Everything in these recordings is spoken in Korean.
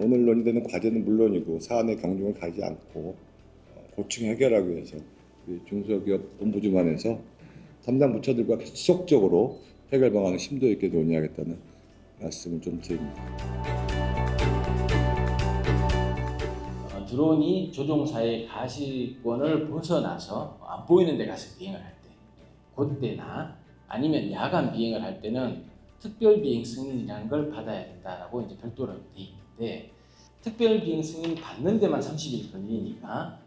오늘 논의되는 과제는 물론이고 사안의 경중을 가지 않고 어, 고충 해결하기 위해서 중소기업 본부주만에서 담당 부처들과 지속적으로 해결 방안을 심도 있게 논의하겠다는 말씀을 좀 드립니다. 어, 드론이 조종사의 가시권을 벗어나서 안 보이는 데 가서 비행을 할 때, 그때나 아니면 야간 비행을 할 때는 특별 비행 승인이라는 걸 받아야 된다라고 이제 별도로 돼 있 는데 특별 비행 승인 받는 데만 30일 걸리니까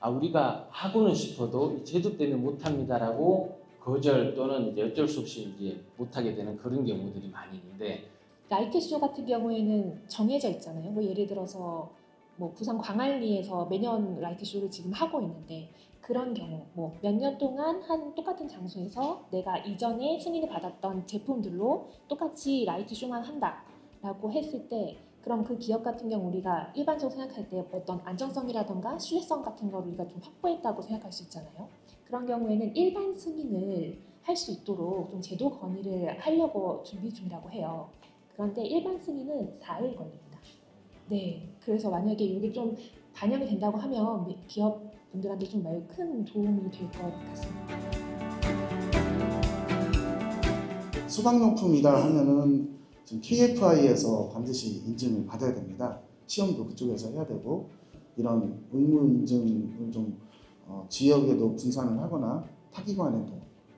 아 우리가 하고는 싶어도 이 제도 때문에 못 합니다라고 거절 또는 이제 어쩔 수 없이 이제 못 하게 되는 그런 경우들이 많이 있는데 라이트 쇼 같은 경우에는 정해져 있잖아요. 뭐 예를 들어서 뭐 부산 광안리에서 매년 라이트 쇼를 지금 하고 있는데 그런 경우 뭐 몇 년 동안 한 똑같은 장소에서 내가 이전에 승인을 받았던 제품들로 똑같이 라이트 쇼만 한다라고 했을 때 그럼 그 기업 같은 경우 우리가 일반적으로 생각할 때 어떤 안정성이라던가 신뢰성 같은 걸 우리가 좀 확보했다고 생각할 수 있잖아요. 그런 경우에는 일반 승인을 할 수 있도록 좀 제도 건의를 하려고 준비 중이라고 해요. 그런데 일반 승인은 4일 걸립니다. 네, 그래서 만약에 이게 좀 반영이 된다고 하면 기업 분들한테 좀 매우 큰 도움이 될 것 같습니다. 소방용품이다 하면은 지금 KFI에서 반드시 인증을 받아야 됩니다. 시험도 그쪽에서 해야 되고 이런 의무 인증을 좀 어, 지역에도 분산을 하거나 타기관에도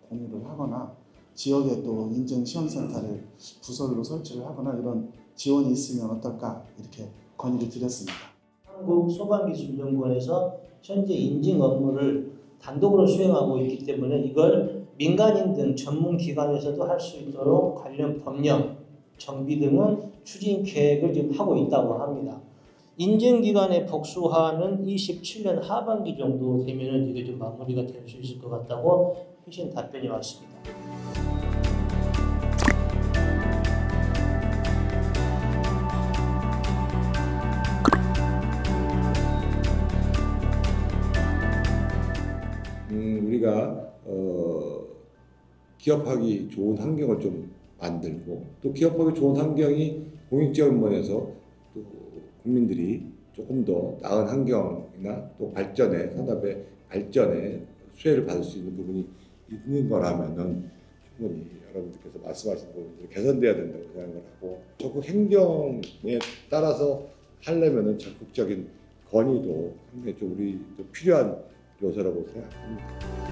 공유를 하거나 지역에 또 인증 시험센터를 부설로 설치를 하거나 이런 지원이 있으면 어떨까 이렇게 건의를 드렸습니다. 한국 소방기술연구원에서 현재 인증 업무를 단독으로 수행하고 있기 때문에 이걸 민간인 등 전문 기관에서도 할 수 있도록 관련 법령, 정비 등을 추진 계획을 지금 하고 있다고 합니다. 인증기관의 복수화는 27년 하반기 정도 되면은 이게 좀 마무리가 될 수 있을 것 같다고 회신 답변이 왔습니다. 음, 우리가 어, 기업하기 좋은 환경을 좀 만들고 또 기업하기 좋은 환경이 공익지원면에서 또 국민들이 조금 더 나은 환경이나 또 발전에 산업의 발전에 수혜를 받을 수 있는 부분이 있는 거라면은 충분히 여러분들께서 말씀하신 부분들이 개선돼야 된다고 생각을 하고 적극 행정에 따라서 하려면은 적극적인 건의도 상당히 좀 우리 좀 필요한 요소라고 생각합니다.